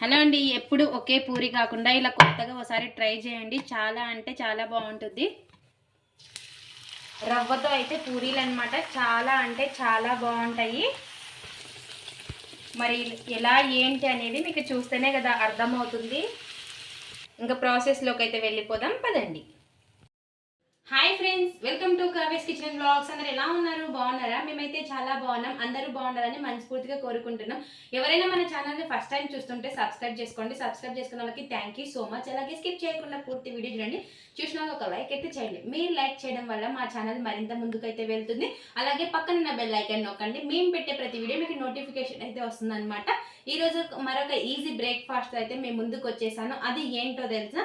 Hello అండి ఎప్పుడు ఒకే పూరి కాకుండా ఇలా కొత్తగా ఒకసారి ట్రై చేయండి. చాలా అంటే చాలా బాగుంటుంది. రవ్వతో అయితే పూరీలు అనమాట చాలా అంటే చాలా బాగుంటాయి. మరి ఎలా ఏంటి అనేది మీకు చూస్తేనే కదా అర్థమవుతుంది. ఇంకా ప్రాసెస్లోకి అయితే వెళ్ళిపోదాం. పదండి. Hi friends welcome to Kave's kitchen blogs అందరు ఎలా ఉన్నారు? బాగున్నారా? మేమైతే చాలా బాగున్నాం. అందరూ బాగున్నారని మనస్ఫూర్తిగా కోరుకుంటున్నాం. ఎవరైనా మన ఛానల్ని ఫస్ట్ టైం చూస్తుంటే సబ్స్క్రైబ్ చేసుకోండి. సబ్స్క్రైబ్ చేసుకున్న వాళ్ళకి థ్యాంక్ యూ సో మచ్ అలాగే స్కిప్ చేయకుండా పూర్తి వీడియో చూడండి. చూసిన ఒక లైక్ అయితే చేయండి. మీరు లైక్ చేయడం వల్ల మా ఛానల్ మరింత ముందుకైతే వెళ్తుంది. అలాగే పక్కన ఉన్న బెల్ అని నొక్కండి. మేము పెట్టే ప్రతి వీడియో మీకు నోటిఫికేషన్ అయితే వస్తుందన్నమాట. ఈరోజు మరొక ఈజీ బ్రేక్ఫాస్ట్ అయితే మేము ముందుకు వచ్చేసాను. అది ఏంటో తెలుసా?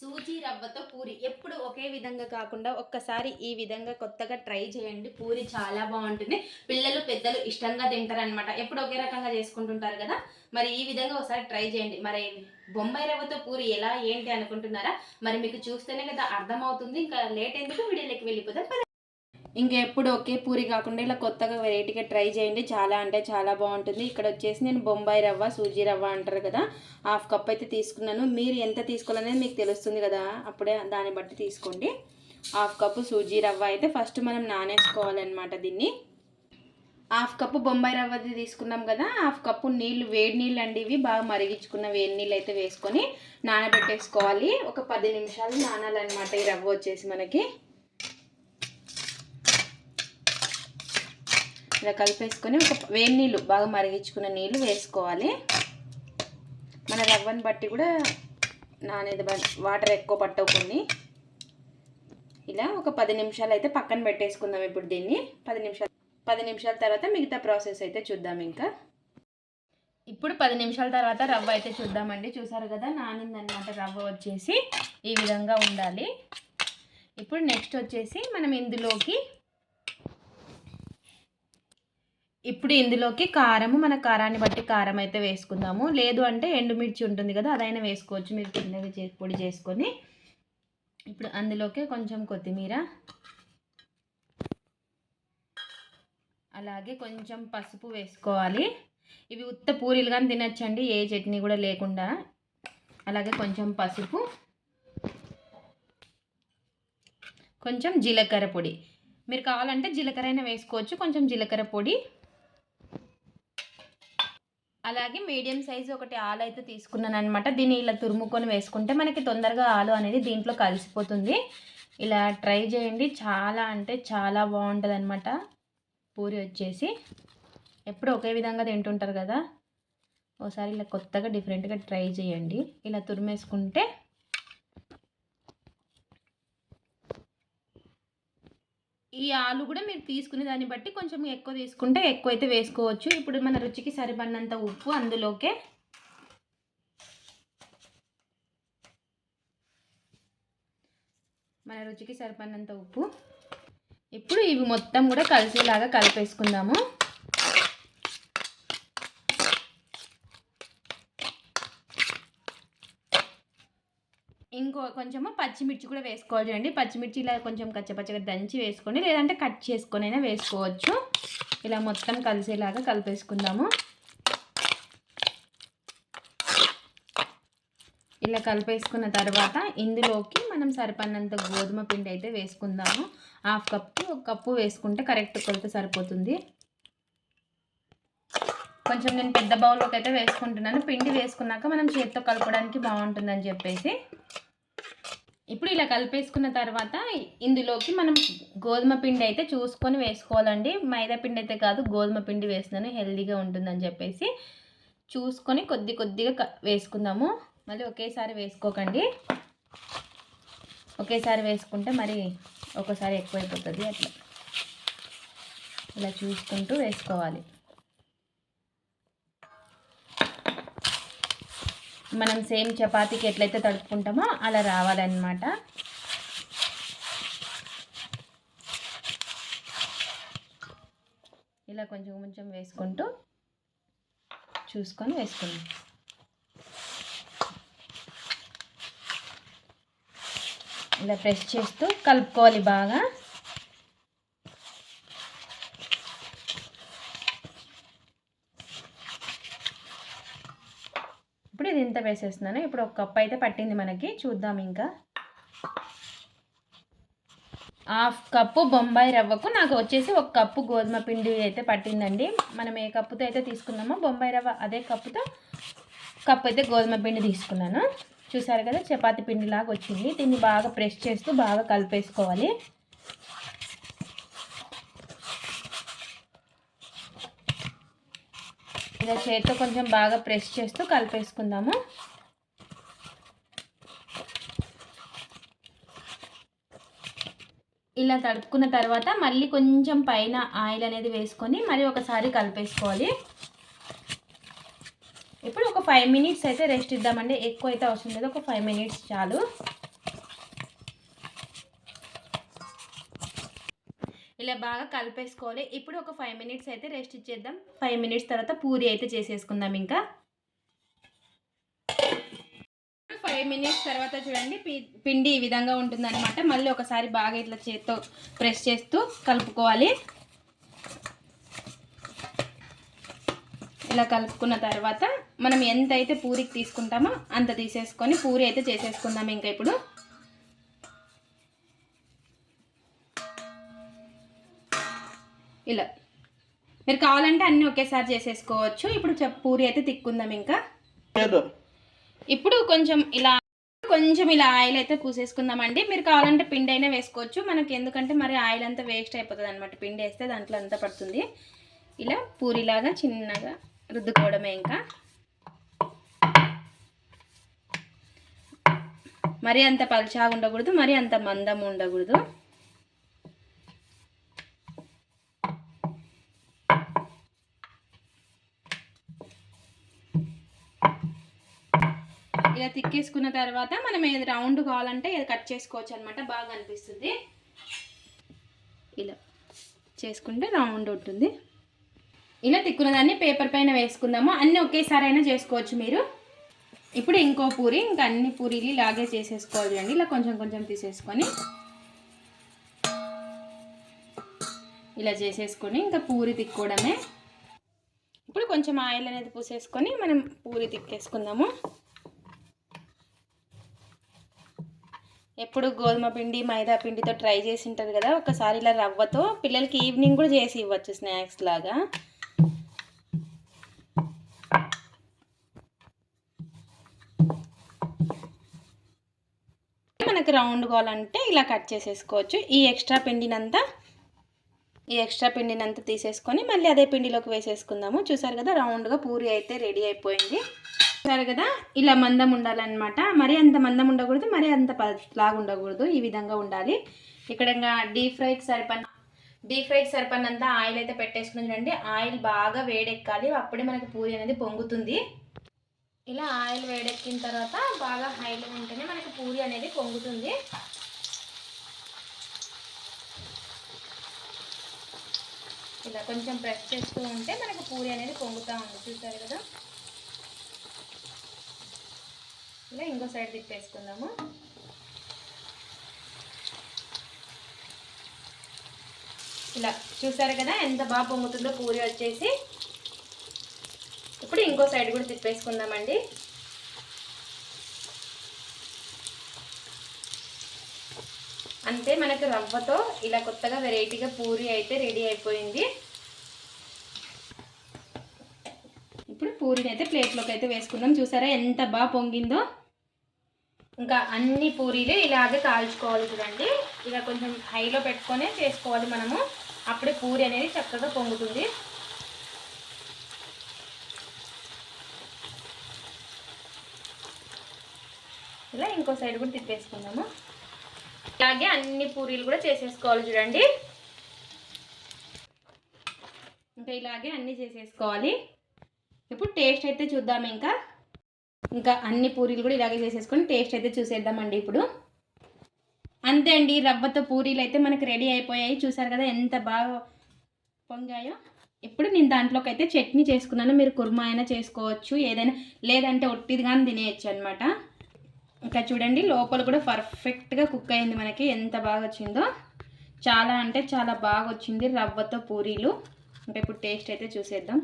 సూజీ రవ్వతో పూరి. ఎప్పుడు ఒకే విధంగా కాకుండా ఒక్కసారి ఈ విధంగా కొత్తగా ట్రై చేయండి. పూరి చాలా బాగుంటుంది. పిల్లలు పెద్దలు ఇష్టంగా తింటారనమాట ఎప్పుడు ఒకే రకంగా చేసుకుంటుంటారు కదా? మరి ఈ విధంగా ఒకసారి ట్రై చేయండి. మరి బొంబాయి రవ్వతో పూరి ఎలా ఏంటి అనుకుంటున్నారా? మరి మీకు చూస్తేనే కదా అర్థమవుతుంది. ఇంకా లేట్ ఎందుకు? వీడియోలోకి వెళ్ళిపోతాం ఇంకా ఎప్పుడు ఒకే పూరి కాకుండా ఇలా కొత్తగా వెరైటీగా ట్రై చేయండి. చాలా అంటే చాలా బాగుంటుంది. ఇక్కడ వచ్చేసి నేను బొంబాయి రవ్వ సూజీ రవ్వ అంటారు కదా హాఫ్ కప్ అయితే తీసుకున్నాను. మీరు ఎంత తీసుకోవాలనేది మీకు తెలుస్తుంది కదా అప్పుడే దాన్ని బట్టి తీసుకోండి. హాఫ్ కప్పు సూజీ రవ్వ అయితే ఫస్ట్ మనం నానేసుకోవాలన్నమాట దీన్ని. హాఫ్ కప్పు బొంబాయి రవ్వది తీసుకున్నాం కదా హాఫ్ కప్పు నీళ్ళు వేడి నీళ్ళు అండి ఇవి. బాగా మరిగించుకున్న వేడి నీళ్ళు అయితే వేసుకొని నానబెట్టేసుకోవాలి. ఒక పది నిమిషాలు నానాలన్నమాట ఈ రవ్వ వచ్చేసి మనకి. ఇలా కలిపేసుకొని ఒక వేడి నీళ్ళు బాగా మరిగించుకున్న నీళ్ళు వేసుకోవాలి. మన రవ్వని బట్టి కూడా నానేది వాటర్ ఎక్కువ పట్టకుండా ఇలా ఒక పది నిమిషాలు అయితే పక్కన పెట్టేసుకుందాం ఇప్పుడు దీన్ని. పది నిమిషాలు పది నిమిషాల తర్వాత మిగతా ప్రాసెస్ అయితే చూద్దాం ఇంకా. ఇప్పుడు పది నిమిషాల తర్వాత రవ్వ అయితే చూద్దామండి. చూసారు కదా నానిందనమాట రవ్వ వచ్చేసి ఈ విధంగా ఉండాలి. ఇప్పుడు నెక్స్ట్ వచ్చేసి మనం ఇందులోకి ఇప్పుడు ఇందులోకి కారము మన కారాన్ని బట్టి కారం అయితే వేసుకుందాము. లేదు అంటే ఎండుమిర్చి ఉంటుంది కదా అదైనా వేసుకోవచ్చు. మీరు చిన్నగా చే పొడి చేసుకొని. ఇప్పుడు అందులోకి కొంచెం కొత్తిమీర. అలాగే కొంచెం పసుపు వేసుకోవాలి. ఇవి ఉత్త పూరీలు కానీ తినచ్చండి ఏ చట్నీ కూడా లేకుండా. అలాగే కొంచెం పసుపు. కొంచెం జీలకర్ర పొడి. మీరు కావాలంటే జీలకర్ర అయినా వేసుకోవచ్చు కొంచెం జీలకర్ర పొడి. అలాగే మీడియం సైజు ఒకటి ఆలు అయితే తీసుకున్నాను అనమాట దీన్ని ఇలా తురుముకొని వేసుకుంటే మనకి తొందరగా ఆలు అనేది దీంట్లో కలిసిపోతుంది. ఇలా ట్రై చేయండి. చాలా అంటే చాలా బాగుంటుంది అనమాట పూరి వచ్చేసి. ఎప్పుడు ఒకే విధంగా తింటుంటారు కదా. ఒకసారి ఇలా కొత్తగా డిఫరెంట్గా ట్రై చేయండి. ఇలా తురిమేసుకుంటే ఈ ఆలు కూడా మీరు తీసుకునే దాన్ని బట్టి కొంచెం ఎక్కువ తీసుకుంటే ఎక్కువ అయితే వేసుకోవచ్చు. ఇప్పుడు మన రుచికి సరిపడినంత ఉప్పు అందులోకే మన రుచికి సరిపడినంత ఉప్పు. ఇప్పుడు ఇవి మొత్తం కూడా కలిసేలాగా కలిపేసుకుందాము. ఇంకో కొంచెము పచ్చిమిర్చి కూడా వేసుకోవాలి చూడండి పచ్చిమిర్చి ఇలా కొంచెం కచ్చపచ్చగా దంచి వేసుకొని లేదంటే కట్ చేసుకొని అయినా వేసుకోవచ్చు. ఇలా మొత్తం కలిసేలాగా కలిపేసుకుందాము. ఇలా కలిపేసుకున్న తర్వాత ఇందులోకి మనం సరిపడినంత గోధుమ పిండి అయితే వేసుకుందాము. హాఫ్ కప్పు ఒక కప్పు వేసుకుంటే కరెక్ట్ కొలత సరిపోతుంది. కొంచెం నేను పెద్ద బౌల్లోకి అయితే వేసుకుంటున్నాను. పిండి వేసుకున్నాక మనం చేతితో కలపడానికి బాగుంటుందని చెప్పేసి. ఇప్పుడు ఇలా కలిపేసుకున్న తర్వాత ఇందులోకి మనం గోధుమ పిండి అయితే చూసుకొని వేసుకోవాలండి. మైదా పిండి అయితే కాదు గోధుమ పిండి వేస్తున్నాను హెల్దీగా ఉంటుందని చెప్పేసి చూసుకొని కొద్ది కొద్దిగా వేసుకుందాము. మళ్ళీ ఒకేసారి వేసుకోకండి. ఒకేసారి వేసుకుంటే మరి ఒకసారి ఎక్కువైపోతుంది అట్లా. ఇలా చూసుకుంటూ వేసుకోవాలి. మనం సేమ్ చపాతీకి ఎట్లయితే తడుపుకుంటామో అలా రావాలన్నమాట. ఇలా కొంచెం కొంచెం వేసుకుంటూ చూసుకొని వేసుకుందాం. ఇలా ప్రెస్ చేస్తూ కలుపుకోవాలి బాగా. ఇప్పుడు ఇది ఇంత వేసేస్తున్నాను. ఇప్పుడు ఒక కప్ అయితే పట్టింది మనకి. చూద్దాం ఇంకా. హాఫ్ కప్పు బొంబాయి రవ్వకు నాకు వచ్చేసి ఒక కప్పు గోధుమ పిండి అయితే పట్టిందండి. మనం ఏ కప్పుతో అయితే తీసుకున్నామో బొంబాయి రవ్వ అదే కప్పుతో కప్పు అయితే గోధుమ పిండి తీసుకున్నాను. చూసారు కదా చపాతి పిండి లాగా వచ్చింది. దీన్ని బాగా ప్రెస్ చేస్తూ బాగా కలిపేసుకోవాలి. ఇలా చేతితో కొంచెం బాగా ప్రెస్ చేస్తూ కలిపేసుకుందాము. ఇలా తడుపుకున్న తర్వాత మళ్ళీ కొంచెం పైన ఆయిల్ అనేది వేసుకొని మరి ఒకసారి కలిపేసుకోవాలి. ఇప్పుడు ఒక ఫైవ్ మినిట్స్ అయితే రెస్ట్ ఇద్దామండి. ఎక్కువ అయితే అవసరం లేదు. ఒక ఫైవ్ మినిట్స్ చాలు. ఇలా బాగా కలిపేసుకోవాలి. ఇప్పుడు ఒక ఫైవ్ మినిట్స్ అయితే రెస్ట్ ఇచ్చేద్దాం. ఫైవ్ మినిట్స్ తర్వాత పూరి అయితే చేసేసుకుందాం ఇంకా. ఫైవ్ మినిట్స్ తర్వాత చూడండి పి- పిండి ఈ విధంగా ఉంటుందన్నమాట. మళ్ళీ ఒకసారి బాగా ఇట్లా చేత్తో ప్రెస్ చేస్తూ కలుపుకోవాలి. ఇలా కలుపుకున్న తర్వాత మనం ఎంత అయితే పూరికి తీసుకుంటామో అంత తీసేసుకొని పూరి అయితే చేసేసుకుందాం ఇంకా ఇప్పుడు. ఇలా. మీరు కావాలంటే అన్నీ ఒకేసారి చేసేసుకోవచ్చు. ఇప్పుడు పూరి అయితే తిక్కుందాం ఇంకా. ఇప్పుడు కొంచెం ఇలా కొంచెం ఇలా ఆయిల్ అయితే పూసేసుకుందామండి మీరు కావాలంటే పిండి అయినా వేసుకోవచ్చు. మనకి ఎందుకంటే మరి ఆయిల్ అంతా వేస్ట్ అయిపోతుంది అనమాట పిండి వేస్తే దాంట్లో అంతా పడుతుంది. ఇలా పూరిలాగా చిన్నగా రుద్దుకోవడమే ఇంకా. మరి అంత పలుచాగా ఉండకూడదు. మరి అంత మందం ఉండకూడదు. ఇలా తిక్కేసుకున్న తర్వాత మనం ఏది రౌండ్ కావాలంటే ఇది కట్ చేసుకోవచ్చు అనమాట బాగా అనిపిస్తుంది. ఇలా చేసుకుంటే రౌండ్ ఉంటుంది. ఇలా తిక్కున్న దాన్ని పేపర్ పైన వేసుకుందాము. అన్నీ ఒకేసారి అయినా చేసుకోవచ్చు మీరు. ఇప్పుడు ఇంకో పూరి ఇంకా అన్ని పూరీలు ఇలాగే చేసేసుకోవాలి అండి ఇలా కొంచెం కొంచెం తీసేసుకొని ఇలా చేసేసుకొని ఇంకా పూరి తిక్కోవడమే ఇప్పుడు కొంచెం ఆయిల్ అనేది పూసేసుకొని మనం పూరి తిక్కేసుకుందాము. ఎప్పుడు గోధుమ పిండి మైదా పిండితో ట్రై చేసి ఉంటారు కదా ఒకసారి ఇలా రవ్వతో పిల్లలకి ఈవినింగ్ కూడా చేసి ఇవ్వచ్చు స్నాక్స్ లాగా. మనకు రౌండ్ కావాలంటే ఇలా కట్ చేసేసుకోవచ్చు. ఈ ఎక్స్ట్రా పిండినంతా ఈ ఎక్స్ట్రా పిండినంతా తీసేసుకొని మళ్ళీ అదే పిండిలోకి వేసేసుకుందాము. చూసారు కదా రౌండ్గా పూరి అయితే రెడీ అయిపోయింది. చూసారు కదా? ఇలా మందం ఉండాలన్నమాట. మరి అంత మందం ఉండకూడదు మరి అంత పలాగా ఉండకూడదు. ఈ విధంగా ఉండాలి. ఇక్కడ ఇంకా డీప్ ఫ్రైకి సరిపడిన డీప్ ఫ్రైకి సరిపడినంత ఆయిల్ అయితే పెట్టేసుకుని చూడండి. ఆయిల్ బాగా వేడెక్కాలి. అప్పుడే మనకి పూరి అనేది పొంగుతుంది. ఇలా ఆయిల్ వేడెక్కిన తర్వాత బాగా హైలో ఉంటేనే మనకి పూరి అనేది పొంగుతుంది. ఇలా కొంచెం ప్రెస్ చేస్తూ ఉంటే మనకు పూరి అనేది పొంగుతూ ఉంది. చూసారు కదా? ఇలా ఇంకో సైడ్ తిప్పేసుకుందాము. ఇలా చూసారు కదా ఎంత బాగా పొంగుతుందో పూరి వచ్చేసి. ఇప్పుడు ఇంకో సైడ్ కూడా తిప్పేసుకుందామండి. అంతే మనకు రవ్వతో ఇలా కొత్తగా వెరైటీగా పూరి అయితే రెడీ అయిపోయింది. ఇప్పుడు పూరిని అయితే ప్లేట్లోకి అయితే వేసుకుందాం. చూసారా ఎంత బాగా పొంగిందో? ఇంకా అన్ని పూరీలు ఇలాగే కాల్చుకోవాలి చూడండి. ఇలా కొంచెం హైలో పెట్టుకొనే చేసుకోవాలి మనము. అప్పుడే పూరి అనేది చక్కగా పొంగుతుంది. ఇలా ఇంకో సైడ్ కూడా తిప్పేసుకుందాము. ఇలాగే అన్ని పూరీలు కూడా చేసేసుకోవాలి చూడండి. ఇంకా ఇలాగే అన్నీ చేసేసుకోవాలి. ఇప్పుడు టేస్ట్ అయితే చూద్దాం ఇంకా. ఇంకా అన్ని పూరీలు కూడా ఇలాగే చేసేసుకొని టేస్ట్ అయితే చూసేద్దామండి ఇప్పుడు. అంతే అండి రవ్వతో పూరీలు అయితే మనకి రెడీ అయిపోయాయి. చూసారు కదా ఎంత బాగా పొంగాయో. ఇప్పుడు నేను దాంట్లోకి అయితే చట్నీ చేసుకున్నాను. మీరు కుర్మా అయినా చేసుకోవచ్చు ఏదైనా లేదంటే ఒట్టిది కానీ తినేయచ్చు అనమాట ఇంకా చూడండి లోపల కూడా పర్ఫెక్ట్గా కుక్ అయింది మనకి. ఎంత బాగా వచ్చిందో. చాలా అంటే చాలా బాగా వచ్చింది రవ్వతో పూరీలు. ఇంకా ఇప్పుడు టేస్ట్ అయితే చూసేద్దాం.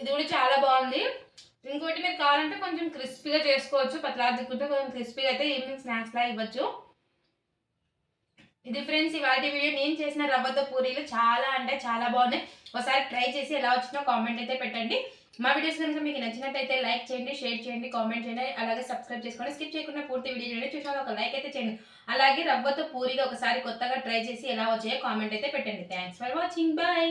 ఇది కూడా చాలా బాగుంది. ఇంకోటి మీరు కావాలంటే కొంచెం క్రిస్పీగా చేసుకోవచ్చు. పతలా దిక్కుంటే కొంచెం క్రిస్పీగా అయితే ఈవినింగ్ స్నాక్స్లా ఇవ్వచ్చు. ఇది ఫ్రెండ్స్ ఇవాళ వీడియో నేను చేసిన రవ్వతో పూరీలు చాలా అంటే చాలా బాగున్నాయి. ఒకసారి ట్రై చేసి ఎలా వచ్చినా కామెంట్ అయితే పెట్టండి. మా వీడియోస్ కనుక మీకు నచ్చినట్టయితే లైక్ చేయండి షేర్ చేయండి కామెంట్ చేయండి. అలాగే సబ్స్క్రైబ్ చేసుకోండి. స్కిప్ చేయకుండా పూర్తి వీడియో చూడండి. చూసాను ఒక లైక్ అయితే చేయండి. అలాగే రవ్వతో పూరీలు ఒకసారి కొత్తగా ట్రై చేసి ఎలా వచ్చాయో కామెంట్ అయితే పెట్టండి. Thanks for watching bye